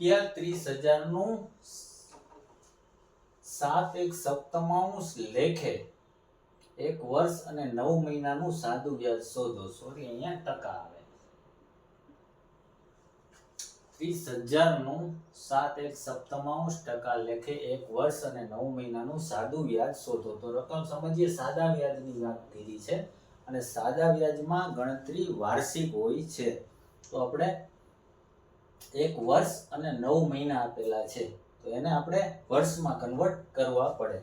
રૂપિયા ત્રીસ હજારનું સાત એક સપ્તમાંશ લેખે એક વર્ષ અને નવ મહિનાનું સાદું વ્યાજ શોધો. સોરી અહીંયા ટકા આવે. ત્રીસ હજારનું સાત એક સપ્તમાંશ ટકા લેખે એક વર્ષ અને નવ મહિનાનું સાદું વ્યાજ શોધો. તો રકમ સમજીએ, સાદા વ્યાજની વાત કરી છે અને સાદા વ્યાજમાં ગણતરી વાર્ષિક હોય છે. તો આપણે એક વર્ષ અને નવ મહિના આપેલા છે. તો એને આપણે વર્ષમાં કન્વર્ટ કરવા પડે.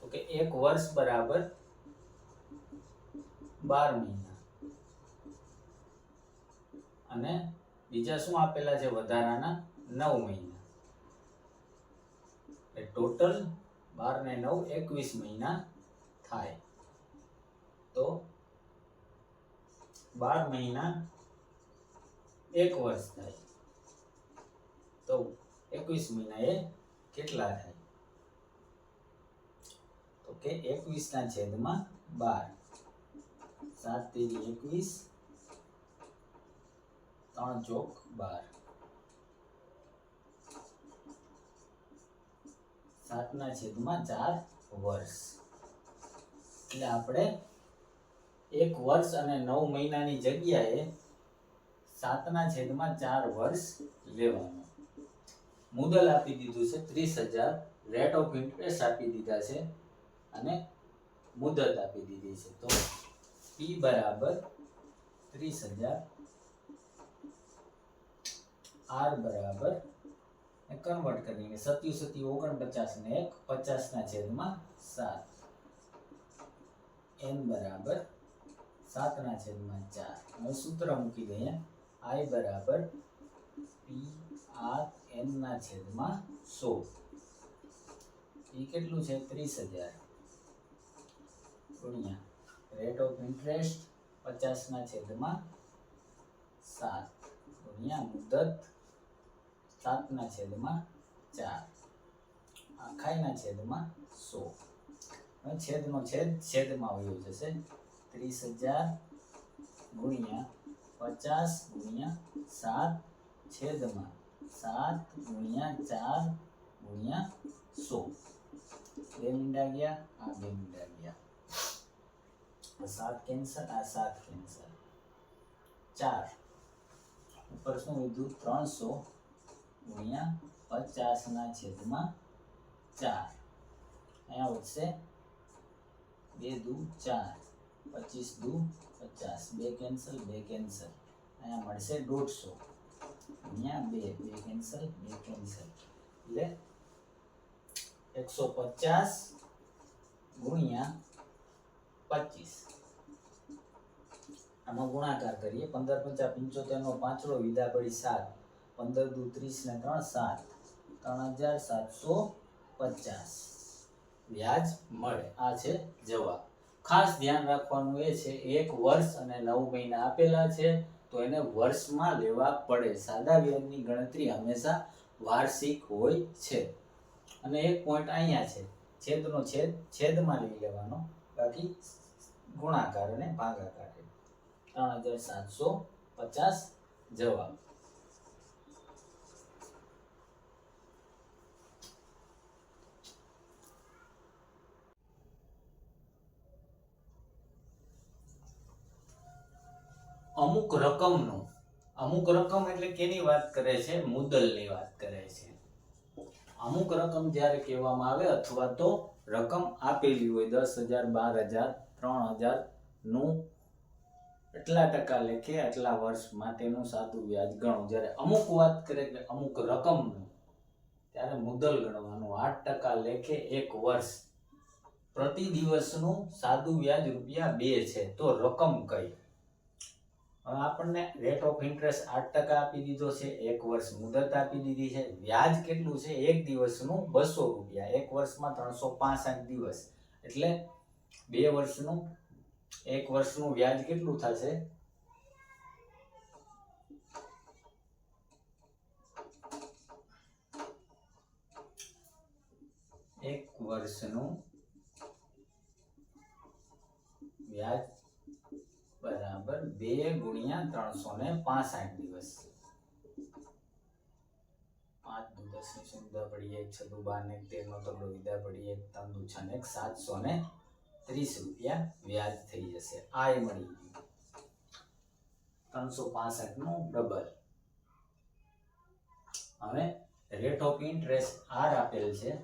તો કે એક વર્ષ બરાબર બાર મહિના. અને બીજા શું આપેલા છે? વધારાના નવ મહિના. એ ટોટલ બાર ને નવ એકવીસ મહિના થાય. તો બાર મહિના એક વર્ષ થાય. તો એકવીસ મહિના એ કેટલા થાય? તો કે એકવીસ ના છેદમાં બાર. સાત તેવી એકવીસ, ત્રણ ચોક બાર. સાતના છેદમાં ચાર વર્ષ. એટલે આપણે એક વર્ષ અને નવ મહિનાની જગ્યાએ સાતના છેદમાં ચાર વર્ષ લેવાનું. મુદલ આપી દીધું છે, ત્રીસ હજાર. રેટ ઓફ ઇન્ટરેસ્ટ આપી દીધા છે અને મુદત આપી દીધી છે. તો પી બરાબર ત્રીસ હજાર. આર બરાબર કન્વર્ટ કરીને સત્યુ સત્યુ ઓગણપચાસ ને એક, પચાસ ના છેદમાં સાત. એન બરાબર સાતના છેદમાં ચાર. હવે સૂત્ર મૂકી દઈએ. આઈ બરાબર પી આર એન ના છેદમાં સો. એ કેટલું છે? ત્રીસ હજાર. ગુણ્યા રેટ ઓફ ઇન્ટરેસ્ટ પચાસના છેદમાં સાત. ગુણ્યા મુદત સાતના છેદમાં ચાર. આખાઈના છેદમાં સો. છેદ છેદનો છેદ છેદમાં વયો જશે. ત્રીસ હજાર ગુણ્યા પચાસ ગુણ્યા સાત છેદમાં સાત ગુણ્યા ચાર ગુણ્યા સો બે મીંડા ગયા આ બે મીંડા ગયા આ સાત કેન્સલ આ સાત કેન્સલ ચાર ઉપર શું લીધું ત્રણસો ગુણ્યા પચાસના છેદમાં ચાર અહીંયા વધશે બે દુ ચાર પચીસ દુ પચાસ બે કેન્સલ બે કેન્સલ અહીંયા મળશે દોઢસો અહીંયા બે બે કેન્સલ બે કેન્સલ એટલે એકસો પચાસ ગુણ્યા પચીસ. આમાં ગુણાકાર કરીએ, પંદર પંચા પંચોતેર નો પાંચડો વિધા પડી સાત. પંદર દુ ત્રીસ ને ત્રણ સાત. ત્રણ હજાર સાતસો પચાસ. વ્યાજ મળે. આ છે જવાબ. ખાસ ધ્યાન રાખવાનું એ છે, એક વર્ષ અને નવ મહિના આપેલા છે. તો એને વર્ષમાં લેવા પડે. સાદા વ્યાજની ગણતરી હંમેશા વાર્ષિક હોય છે. અને એક પોઈન્ટ અહીંયા છે. છેદનો છેદ, છેદમાં લઈ લેવાનો. બાકી ગુણાકાર અને ભાગાકાર. ત્રણ હજાર સાતસો પચાસ જવાબ. અમુક રકમનું, અમુક રકમ એટલે કેની વાત કરે છે? મુદ્દલની વાત કરે છે. અમુક રકમ જ્યારે કહેવામાં આવે અથવા તો રકમ આપેલી હોય, દસ હજાર, બાર હજાર, ત્રણ હજારનું એટલા ટકા લેખે આટલા વર્ષ માટેનું સાદું વ્યાજ ગણો. જ્યારે અમુક વાત કરે કે અમુક રકમનું, ત્યારે મુદલ ગણવાનું આઠ ટકા લેખે એક વર્ષ. પ્રતિ દિવસનું સાદું વ્યાજ રૂપિયા બે છે. તો રકમ કઈ? હવે આપણને રેટ ઓફ ઇન્ટરેસ્ટ આઠ ટકા આપી દીધો છે, એક વર્ષ મુદત આપી દીધી છે. વ્યાજ કેટલું છે? એક દિવસનું બસો રૂપિયા. એક વર્ષમાં ત્રણસો પાસઠ દિવસ. એટલે બે વર્ષનું, એક વર્ષનું વ્યાજ કેટલું થશે? એક વર્ષનું વ્યાજ બરાબર બે ગુણ્યા ત્રણસો ને પાસઠ દિવસ. પાંચ દુ દસની સુવિધા પડી એક છ દુ બાર ને તેર નો તગડો વિદા પડી એક ત્રણ દુ છ ને સાતસો ને ત્રીસ રૂપિયા વ્યાજ થઈ જશે. આ એ મળી ગયું. ત્રણસો પાસઠનું ડબલ. હવે રેટ ઓફ ઇન્ટરેસ્ટ આર આપેલ છે,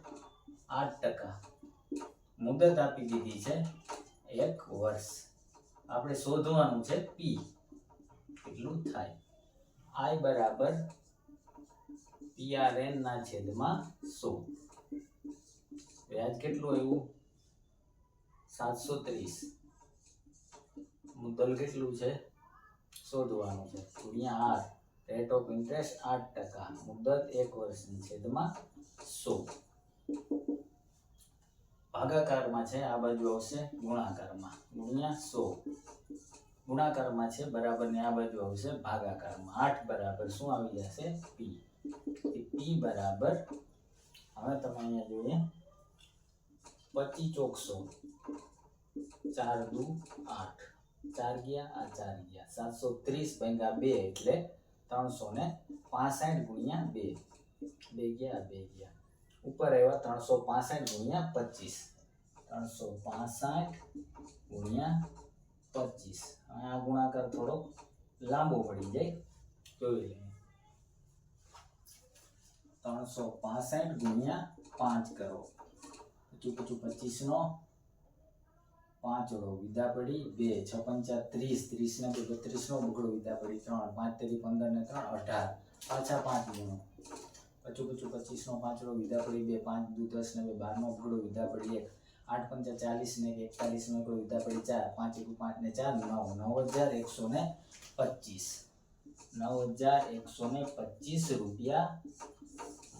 આઠ ટકા. મુદત આપી દીધી છે એક વર્ષ. આપણે શોધવાનું છે પી કેટલું થાય? આઈ બરાબર પીઆરએન ના છેદમાં સો. વ્યાજ કેટલું આવ્યું? સાતસો ત્રીસ. મુદ્દલ કેટલું છે? શોધવાનું છે. ગુણ્યા આર રેટ ઓફ ઇન્ટરેસ્ટ આઠ ટકા. મુદત એક વર્ષની છેદમાં સો. ભાગાકારમાં છે, આ બાજુ આવશે ગુણાકારમાં. ગુણ્યા સો. ગુણાકારમાં છે, બરાબર ને આ બાજુ આવશે ભાગાકારમાં. આઠ બરાબર શું આવી જશે? પી પી બરાબર, હવે તમે અહીંયા જોઈએ, પચી ચોકસો. ચાર દુ આઠ. ચાર ગયા, આ ચાર ગયા. સાતસો ત્રીસ ભાગ્યા બે એટલે ત્રણસો ને પાસઠ ગુણ્યા બે. બે ગયા બે ગયા. ઉપર આવ્યા ત્રણસો પાસઠ ગુણ્યા પચીસ. ત્રણસો પાસઠ ગુણ્યા પચીસ. હવે આ ગુણાકાર થોડો લાંબો પડી જાય. જોઈ લઈએ. ત્રણસો પાસઠ ગુણ્યા પાંચ કરો. પચું પચું પચીસ નો પાંચડો વિદા પડી બે, છ પંચા ત્રીસ. ને બે બત્રીસ નો બગડો વિદા પડી ત્રણ. પાંચ તેરી પંદર ને ત્રણ અઢાર. પાછા પાંચ ગુણો. પચું પચું પચીસનો પાંચડો વિધા પડી, બે પાંચ, દુ દસ ને બે બાર નો વિધા પડી, એક આઠ પંચા ચાલીસ ને એકતાલીસનો એકતાલીસ વિધા પડી, ચાર પાંચ એકુ પાંચ ને ચાર, નવ નવ હજાર એકસો ને પચીસ. નવ હજાર એકસો ને પચીસ રૂપિયા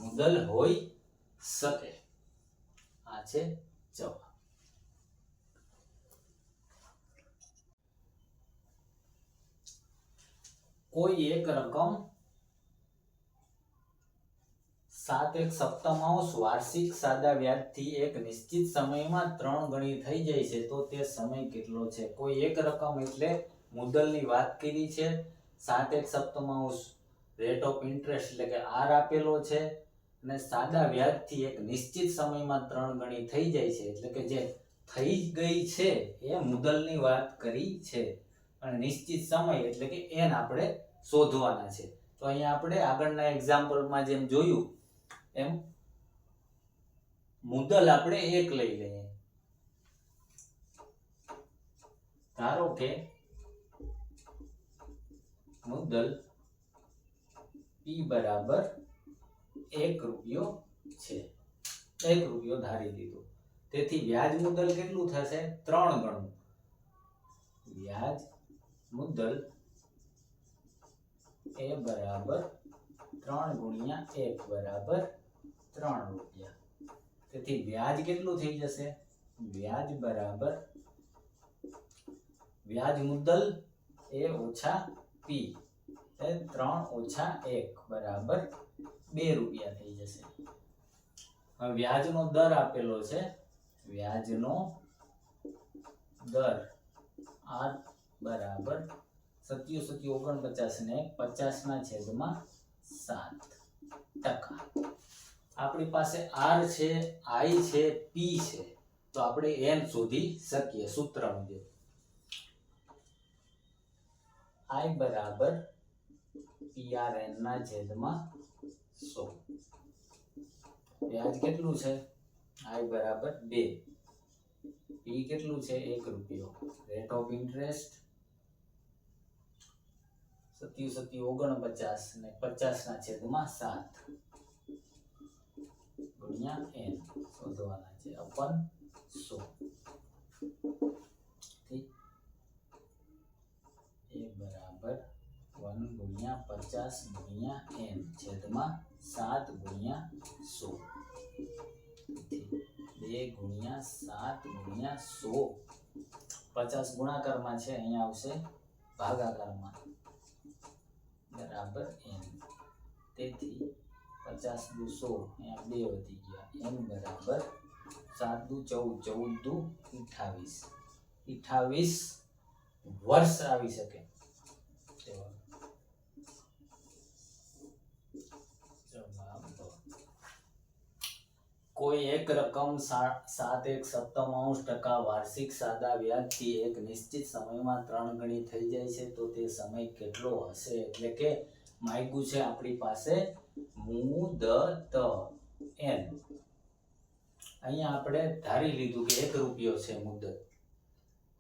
મુદલ હોઈ શકે. આ છે જવાબ. કોઈ એક રકમ સાત એક સપ્તમાંશ વાર્ષિક સાદા વ્યાજથી એક નિશ્ચિત સમયમાં ત્રણ ગણી થઈ જાય છે. તો તે સમય કેટલો છે? કોઈ એક રકમ એટલે મુદ્દલની વાત કરી છે. સાત એક સપ્તમાંશ રેટ ઓફ ઇન્ટરેસ્ટ એટલે કે આર આપેલો છે. અને સાદા વ્યાજથી એક નિશ્ચિત સમયમાં ત્રણ ગણી થઈ જાય છે. એટલે કે જે થઈ ગઈ છે, એ મુદ્દલની વાત કરી છે. અને નિશ્ચિત સમય એટલે કે એન આપણે શોધવાના છે. તો અહીંયા આપણે આગળના એક્ઝામ્પલમાં જેમ જોયું એમ? મુદ્દલ આપણે એક લઈ લઈએ. ધારો કે મુદ્દલ પી બરાબર એક રૂપિયો છે. એક રૂપિયો ધારી દીધો. તેથી વ્યાજ મુદ્દલ કેટલું થશે? ત્રણ ગણું. વ્યાજ મુદ્દલ એ બરાબર ત્રણ ગુણ્યા એક બરાબર ત્રણ રૂપિયા. તેથી વ્યાજ કેટલું થઈ જશે? વ્યાજ બરાબર વ્યાજ મુદ્દલ એ ઓછા પી ત્રણ ઓછા એક બરાબર બે રૂપિયા થઈ જશે. વ્યાજનો દર આપેલો છે. વ્યાજનો દર આ બરાબર સત્યુ સત્યુ ઓગણપચાસ ને પચાસ ના છેદમાં સાત ટકા. આપણી પાસે આર છે, આઈ છે, પી છે. તો આપણે એન શોધી શકીએ સૂત્ર મુજબ આઈ બરાબર પીઆરએન ના છેદમાં સો. વ્યાજ કેટલું છે? આઈ બરાબર બે. પી કેટલું છે? એક રૂપિયો. Rate of interest? સત્યુ સત્યુ ઓગણપચાસ ને પચાસ ના છેદમાં સાત. ગુણ્યા એન શોધવાના છે અપન સો એ બરાબર વન ગુણ્યા પચાસ ગુણ્યા એન છેદમાં સાત ગુણ્યા સો બે ગુણ્યા સાત ગુણ્યા સો પચાસ ગુણાકારમાં છે અહીંયા આવશે ભાગાકારમાં બરાબર એન તેથી પચાસ દુ સો અહીંયા બે વધી ગયા. એમ બરાબર સાત દુ ચૌદ ચૌદ દુ અઠાવીસ. અઠાવીસ વર્ષ આવી શકે. કોઈ એક રકમ સાત એક સપ્તમાંશ ટકા વાર્ષિક સાદા વ્યાજથી એક નિશ્ચિત સમયમાં ત્રણ ગણી થઈ જાય છે, તો તે સમય કેટલો હશે? એટલે કે માગ્યું છે આપણી પાસે મુદત એન અહીંયા આપણે ધારી લીધું કે એક રૂપિયો છે મુદત.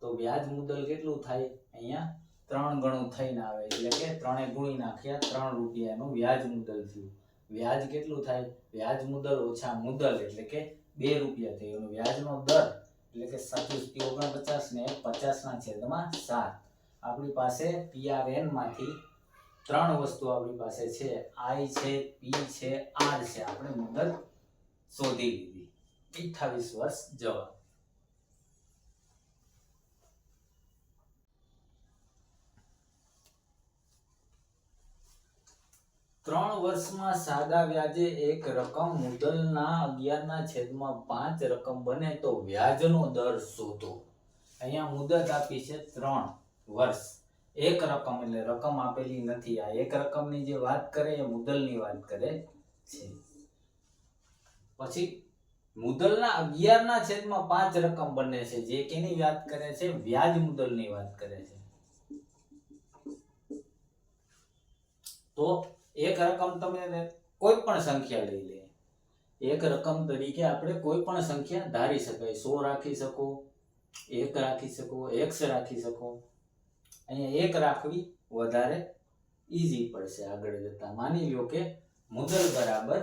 તો વ્યાજ મુદલ કેટલું થાય? અહીંયા ત્રણ ગણું થઈને આવે, એટલે કે ત્રણે ગુણી નાખ્યા, ત્રણ રૂપિયાનું વ્યાજ મુદલ થયું. વ્યાજ કેટલું થાય? વ્યાજ મુદલ ઓછા મુદલ, એટલે કે બે રૂપિયા થયું. અને વ્યાજનો દર, એટલે કે સચોસ્તી ઓગણપચાસ ને પચાસના છેદમાં સાત. આપણી પાસે પીઆરએનમાંથી ત્રણ વસ્તુ આપણી પાસે છે. આઈ છે પી છે આર છે. આપણે મુદત શોધી લીધી. અઠ્ઠાવીસ વર્ષ જવાબ ત્રણ વર્ષમાં સાદા વ્યાજે એક રકમ મુદલના અગિયારના છેદમાં પાંચ રકમ બને તો વ્યાજનો દર શોધો. અહીંયા મુદત આપી છે ત્રણ વર્ષ. એક રકમ એટલે રકમ આપેલી નથી. આ એક રકમની જે વાત કરે એ મુદલની વાત કરે છે. પછી મુદલના અગિયારના છેદમાં પાંચ રકમ બને છે. જે કેની વાત કરે છે? વ્યાજ મુદલની વાત કરે છે. તો એક રકમ તમે કોઈ પણ સંખ્યા લઈ લે. એક રકમ તરીકે આપણે કોઈ પણ સંખ્યા ધારી શકાય. સો રાખી શકો, એક રાખી શકો, એક્સ રાખી શકો. અહીંયા એક રાખવી વધારે ઈઝી પડશે. આગળ જતા માની લો કે મુદલ બરાબર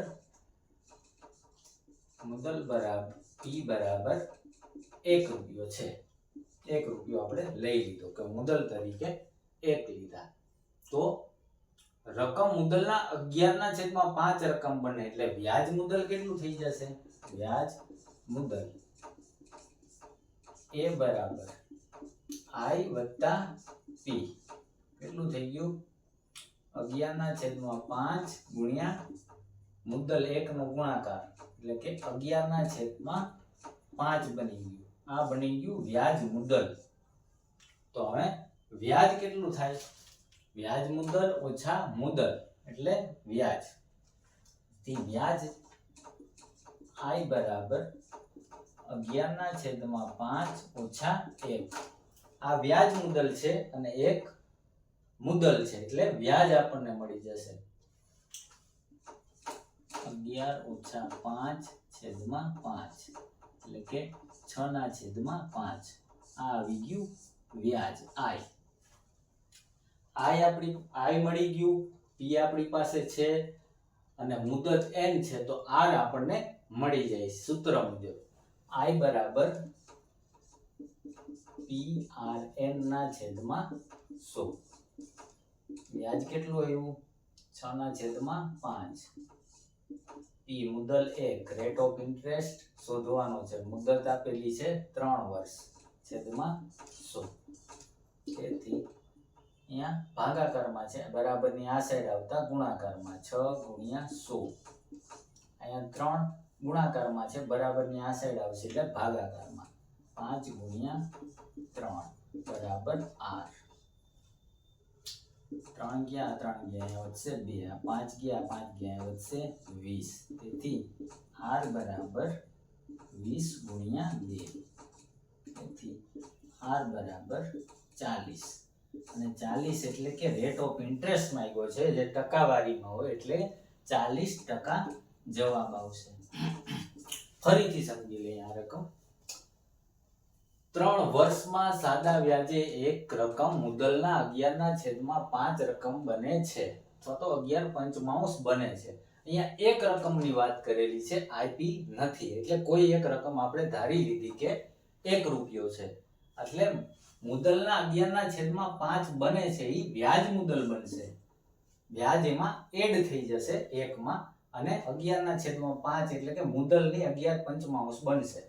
મુદલ બરાબર પી બરાબર એક રૂપિયો છે. એક રૂપિયો આપણે લઈ લીધો કે મુદલ તરીકે એક લીધા. તો રકમ મુદલના અગિયારના છેદમાં પાંચ રકમ બને એટલે વ્યાજ મુદલ કેટલું થઈ જશે? વ્યાજ મુદલ. એ બરાબર. આઈ વત્તા પી. કેટલું થઈ ગયું? અગિયારના છેદમાં પાંચ ગુણ્યા મુદલ એક નો ગુણાકાર. એટલે કે અગિયારના છેદમાં પાંચ બની ગયું. આ બની ગયું વ્યાજ મુદલ તો હવે વ્યાજ કેટલું થાય? વ્યાજ મુદલ ઓછા મુદલ એટલે વ્યાજ. થી વ્યાજ આઈ બરાબર અગિયારના છેદમાં પાંચ ઓછા એક. આ વ્યાજ મુદલ છે અને એક મુદલ છે, એટલે વ્યાજ આપણને મળી જશે. અગિયાર ઓછા પાંચ છેદમાં પાંચ, એટલે કે છ ના છેદમાં પાંચ. આ આવી ગયું વ્યાજ આઈ આઈ આપણી આઈ મળી ગયું, પી આપણી પાસે છે, અને મુદત એન છે, તો આર આપણને મળી જાય સૂત્ર મુજબ. આઈ બરાબર પી આર એન ના છેદમાં સો. વ્યાજ કેટલું આવ્યું? છ ના છેદમાં પાંચ. પી મુદલ એક રેટ ઓફ ઇન્ટરેસ્ટ શોધવાનો છે. મુદત આપેલી છે ત્રણ વર્ષ. છેદમાં સો. તેથી અહીંયા ભાગાકારમાં છે. બરાબરની આ સાઈડ આવતા ગુણાકારમાં છ ગુણ્યા સો. અહીંયા ત્રણ ગુણાકારમાં છે. બરાબરની આ સાઈડ આવશે એટલે ભાગાકારમાં. પાંચ ગુણ્યા ત્રણ. બરાબર આર. ત્રણ ગયા ત્રણ ગયા વધશે બે. પાંચ ગયા પાંચ ગયા વધશે વીસ. તેથી આર બરાબર વીસ ગુણ્યા બે. તેથી આર બરાબર ચાલીસ. અને ચાલીસ એટલે કે રેટ ઓફ ઇન્ટરેસ્ટ માંગ્યો છે જે ટકાવારીમાં હોય એટલે ચાલીસ ટકા જવાબ આવશે. ફરીથી સમજી લઈએ આ રકમ. ત્રણ વર્ષમાં સાદા વ્યાજે એક રકમ મુદલના અગિયારના છેદમાં પાંચ રકમ બને છે. અથવા તો અગિયાર પંચમાંશ બને છે. અહીંયા એક રકમની વાત કરેલી છે આઈપી નથી. એટલે કોઈ એક રકમ આપણે ધારી લીધી કે એક રૂપિયો છે. એટલે મુદલના અગિયારના છેદમાં પાંચ બને છે એ વ્યાજ મુદલ બનશે. વ્યાજ એમાં એડ થઈ જશે એકમાં અને અગિયારના છેદમાં પાંચ એટલે કે મુદલની અગિયાર પંચમાંશ બનશે.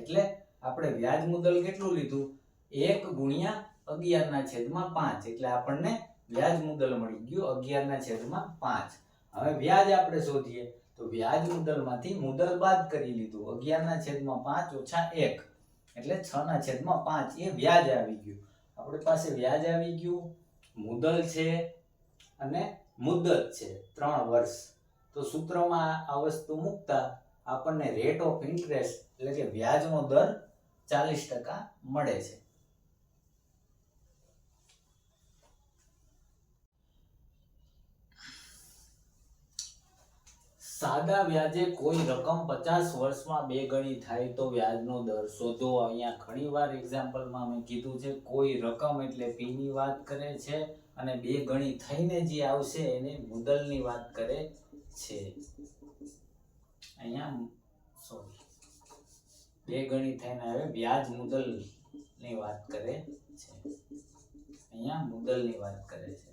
એટલે આપણે વ્યાજ મુદલ કેટલું લીધું? એક ગુણ્યા અગિયારના છેદમાં પાંચ. એટલે આપણને વ્યાજ મુદલ મળી ગયું અગિયારના છેદમાં પાંચ. હવે વ્યાજ આપણે શોધીએ. તો વ્યાજ મુદલમાંથી મુદલ બાદ કરી લીધું. અગિયારના છેદમાં પાંચ ઓછા એક. એટલે છ ના છેદમાં પાંચ. એ વ્યાજ આવી ગયું. આપણી પાસે વ્યાજ આવી ગયું. મુદલ છે અને મુદ્દત છે. ત્રણ વર્ષ. તો સૂત્રમાં આ વસ્તુ મૂકતા આપણને રેટ ઓફ ઇન્ટરેસ્ટ એટલે કે વ્યાજનો દર ચાલીસ ટકા મળે છે. સાદા વ્યાજે કોઈ રકમ પચાસ વર્ષમાં બે ગણી થાય તો વ્યાજનો દર શોધો. અહીંયા ઘણીવાર એક્ઝામ્પલમાં મેં કીધું છે, કોઈ રકમ એટલે પીની વાત કરે છે અને બે ગણી થઈને જે આવશે એને મુદલની વાત કરે છે. અહીંયા સોરી બે ગણી થઈને હવે વ્યાજ મુદલની વાત કરે છે. અહીંયા મુદલની વાત કરે છે.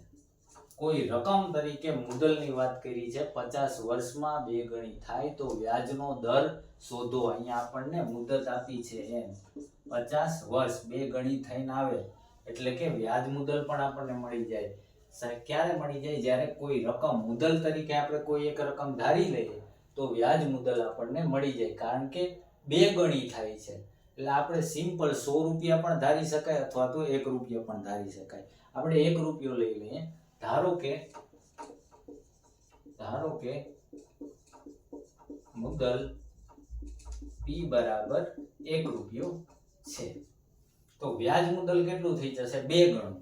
કોઈ રકમ તરીકે મુદલની વાત કરી છે, પચાસ વર્ષમાં બે ગણી થાય તો વ્યાજનો દર શોધો. અહીંયા આપણને મુદત આપી છે એમ. પચાસ વર્ષ બે ગણી થઈને આવે એટલે કે વ્યાજ મુદલ પણ આપણને મળી જાય. ક્યારે મળી જાય? જ્યારે કોઈ રકમ મુદલ તરીકે આપણે કોઈ એક રકમ ધારી લઈએ તો વ્યાજ મુદલ આપણને મળી જાય. કારણ કે બે ગણી થાય છે. એટલે આપણે સિમ્પલ સો રૂપિયા પણ ધારી શકાય અથવા તો એક રૂપિયો પણ ધારી શકાય. આપણે એક રૂપિયો લઈ લઈએ. ધારો કે ધારો કે મુદલ પી બરાબર એક રૂપિયો છે. તો વ્યાજ મુદલ કેટલું થઈ જશે? બે ગણું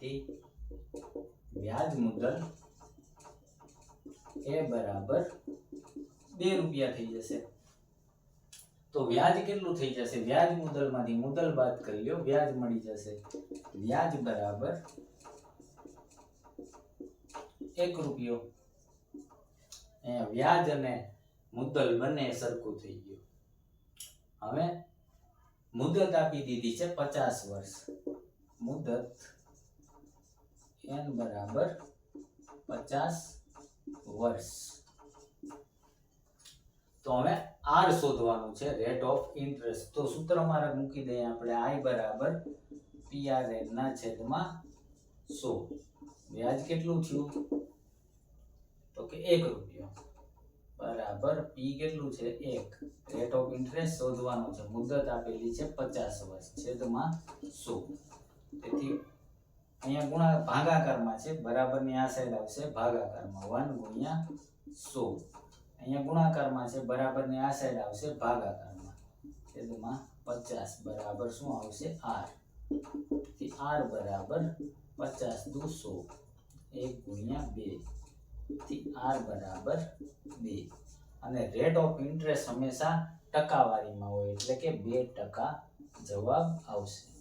થી વ્યાજ મુદલ એ બરાબર બે રૂપિયા થઈ જશે. તો વ્યાજ કેટલું થઈ જશે? વ્યાજ મુદલમાંથી મુદલ બાદ કરી લો વ્યાજ મળી જશે. વ્યાજ બરાબર એક રૂપિયો. વ્યાજ અને મુદ્દલ બંને સરખું થઈ ગયું. હવે મુદત આપી દીધી છે પચાસ વર્ષ. મુદત એન બરાબર પચાસ વર્ષ. તો હવે આર શોધવાનું છે રેટ ઓફ ઇન્ટરેસ્ટ તો સૂત્ર મારે મૂકી દઈએ આપણે આઈ બરાબર પીઆરએન ના છેદમાં સો. વ્યાજ કેટલું થયું? તો કે એક રૂપિયો. બરાબર પી કેટલું છે? એક. રેટ ઓફ ઇન્ટરેસ્ટ શોધવાનો છે. મુદત આપેલી છે પચાસ વર્ષ છેદમાં સો. તેથી અહીંયા ગુણા ભાગાકારમાં છે. બરાબરની આ સાઈડ આવશે ભાગાકારમાં. વન ગુણ્યા સો. અહીંયા ગુણાકારમાં છે, બરાબરને આ સાઈડ આવશે ભાગાકારમાં. છેદમાં પચાસ બરાબર શું આવશે? આર. આર બરાબર પચાસ દુ સો. એક ગુણ્યા બે. થી આર બરાબર બે. અને રેટ ઓફ ઇન્ટરેસ્ટ હંમેશા ટકાવારીમાં હોય, એટલે કે બે ટકા જવાબ આવશે.